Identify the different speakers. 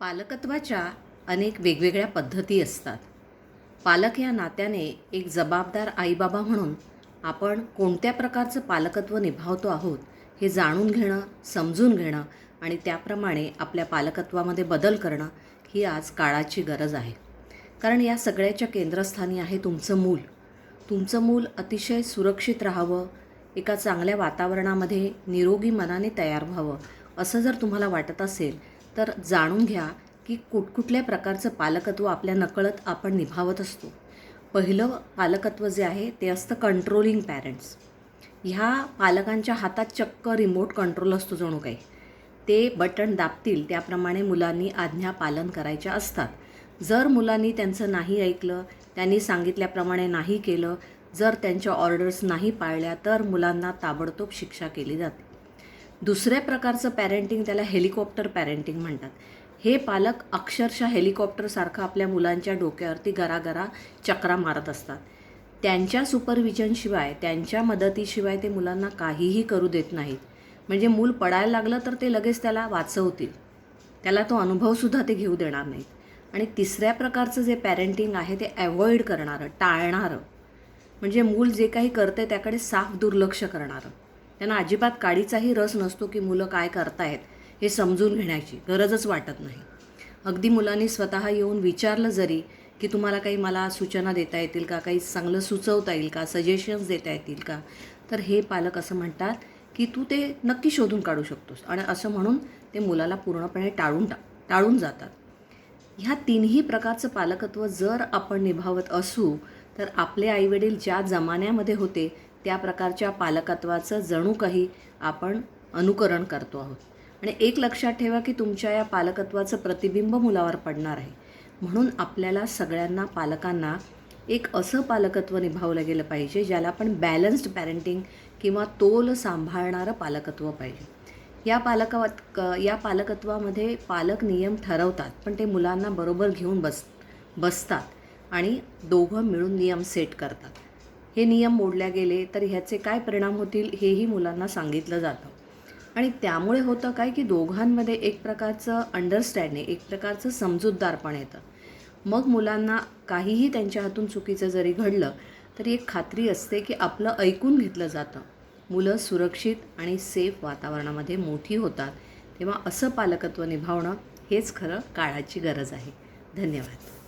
Speaker 1: पालकत्वाच्या अनेक वेगवेगळ्या पद्धती असतात. पालक या नात्याने एक जबाबदार आईबाबा म्हणून आपण कोणत्या प्रकारचं पालकत्व निभावतो आहोत हे जाणून घेणं समजून घेणं आणि त्याप्रमाणे आपल्या पालकत्वामध्ये बदल करणं ही आज काळाची गरज आहे. कारण या सगळ्याच्या केंद्रस्थानी आहे तुमचं मूल. तुमचं मूल अतिशय सुरक्षित राहावं एका चांगल्या वातावरणामध्ये निरोगी मनाने तयार व्हावं असं जर तुम्हाला वाटत असेल तर जाणून घ्या की कुठकुठल्या प्रकारचं पालकत्व आपल्या नकळत आपण निभावत असतो. पहिलं पालकत्व जे आहे ते असतं कंट्रोलिंग पॅरेंट्स ह्या पालकांच्या हातात चक्क रिमोट कंट्रोल असतो जणू काही. ते बटन दाबतील त्याप्रमाणे मुलांनी आज्ञा पालन करायच्या असतात. जर मुलांनी त्यांचं नाही ऐकलं त्यांनी सांगितल्याप्रमाणे नाही केलं जर त्यांच्या ऑर्डर्स नाही पाळल्या तर मुलांना ताबडतोब शिक्षा केली जाते. दुसऱ्या प्रकारचं पॅरेंटिंग त्याला हेलिकॉप्टर पॅरेंटिंग म्हणतात. हे पालक अक्षरशः हेलिकॉप्टरसारखं आपल्या मुलांच्या डोक्यावरती गरागरा चक्रा मारत असतात. त्यांच्या सुपरविजनशिवाय त्यांच्या मदतीशिवाय ते मुलांना काहीही करू देत नाहीत. म्हणजे मूल पडायला लागलं तर ते लगेच त्याला वाचवतील. त्याला तो अनुभवसुद्धा ते घेऊ देणार नाहीत. आणि तिसऱ्या प्रकारचं जे पॅरेंटिंग आहे ते अवॉइड करणारं टाळणारं. म्हणजे मूल जे काही करते त्याकडे साफ दुर्लक्ष करणारं. त्यांना अजिबात काडीचाही रस नसतो की मुलं काय करतायत हे समजून घेण्याची गरजच वाटत नाही. अगदी मुलांनी स्वतः येऊन विचारलं जरी की तुम्हाला काही मला सूचना देता येतील का? काही चांगलं सुचवता येईल का? सजेशन्स देता येतील का? तर हे पालक असं म्हणतात की तू ते नक्की शोधून काढू शकतोस आणि असं म्हणून ते मुलाला पूर्णपणे टाळून टा टाळून जातात. ह्या तिन्ही प्रकारचं पालकत्व जर आपण निभावत असू तर आपले आईवडील ज्या जमान्यामध्ये होते त्या प्रकारच्या पालकत्वाचं जणू काही आपण अनुकरण करतो आहोत. आणि एक लक्षात ठेवा की तुमच्या या पालकत्वाचं प्रतिबिंब मुलावर पडणार आहे. म्हणून आपल्याला सगळ्यांना पालकांना एक असं पालकत्व निभावलं गेलं पाहिजे ज्याला आपण बॅलन्स्ड पॅरेंटिंग किंवा तोल सांभाळणारं पालकत्व पाहिजे. या पालकवत या पालकत्वामध्ये पालक नियम ठरवतात पण ते मुलांना बरोबर घेऊन बस बसतात आणि दोघं मिळून नियम सेट करतात. हे नियम मोडल्या गेले तर ह्याचे काय परिणाम होतील हेही मुलांना सांगितलं जातं. आणि त्यामुळे होतं काय की दोघांमध्ये एक प्रकारचं अंडरस्टँडिंग एक प्रकारचं समजूतदारपण येतं. मग मुलांना काहीही त्यांच्या हातून चुकीचं जरी घडलं तरी एक खात्री असते की आपलं ऐकून घेतलं जातं. मुलं सुरक्षित आणि सेफ वातावरणामध्ये मोठी होतात तेव्हा असं पालकत्व निभावणं हेच खरं काळाची गरज आहे. धन्यवाद.